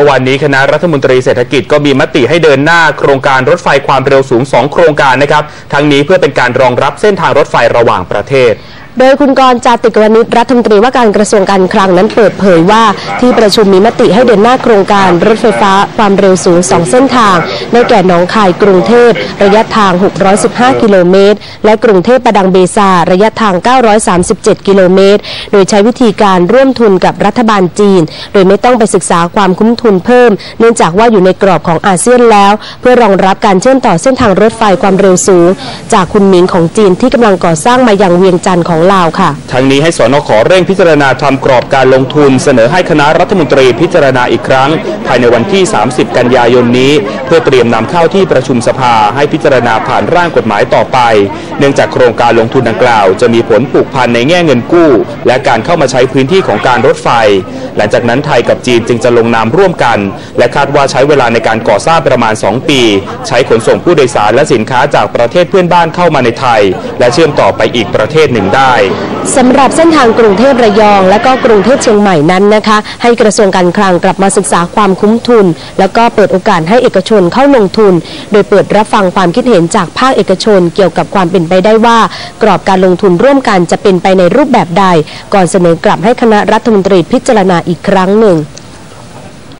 ื่อวานนี้คณะรัฐมนตรีเศรษฐกิจก็มีมติให้เดินหน้าโครงการรถไฟความเร็วสูง 2 โครงการนะครับ ทั้งนี้เพื่อเป็นการรองรับเส้นทางรถไฟระหว่างประเทศ โดยคุณกรจาติกวณิชรัฐมนตรีว่าการกระทรวงการคลังนั้นเปิดเผยว่าที่ประชุมมีมติให้เดินหน้าโครงการรถไฟฟ้าความเร็วสูง 2 เส้นทาง ได้แก่หนองคายกรุงเทพ ระยะทาง 615 กิโลเมตร และกรุงเทพประดังเบซาระยะทาง 937 กิโลเมตร โดยใช้วิธีการร่วมทุนกับรัฐบาลจีน โดยไม่ต้องไปศึกษาความคุ้มทุนเพิ่ม เนื่องจากว่าอยู่ในกรอบของอาเซียนแล้ว เพื่อรองรับการเชื่อมต่อเส้นทางรถไฟความเร็วสูง จากคุณหมิงของจีนที่กำลังก่อสร้างมาอยังเวียงจันทร์ของลาวค่ะทั้งนี้ให้สนขเร่งพิจารณาทำกรอบการลงทุน เสนอให้คณะรัฐมนตรีพิจารณาอีกครั้ง ภายในวันที่ 30 กันยายนนี้ เพื่อเตรียมนำเข้าที่ประชุมสภาให้พิจารณาผ่านร่างกฎหมายต่อไป เนื่องจากโครงการลงทุนดังกล่าว จะมีผลผูกพันในแง่เงินกู้ และการเข้ามาใช้พื้นที่ของการรถไฟ หลังจากนั้นไทยกับจีนจึงจะลงนามร่วมกัน และคาดว่าใช้เวลาในการก่อสร้างประมาณ 2 ปี ใช้ขนส่งผู้โดยสารและสินค้าจากประเทศเพื่อนบ้านเข้ามาในไทย และเชื่อมต่อไปอีกประเทศหนึ่งได้ได้สำหรับเส้นทางกรุงเทพระยองและก็กรุงเทพเชียงใหม่นั้นนะคะ ให้กระทรวงการคลังกลับมาศึกษาความคุ้มทุน แล้วก็เปิดโอกาสให้เอกชนเข้าลงทุน โดยเปิดรับฟังความคิดเห็นจากภาคเอกชน เกี่ยวกับความเป็นไปได้ว่า กรอบการลงทุนร่วมกันจะเป็นไปในรูปแบบใด ก่อนเสนอกลับให้คณะรัฐมนตรีพิจารณาอีกครั้งหนึ่ง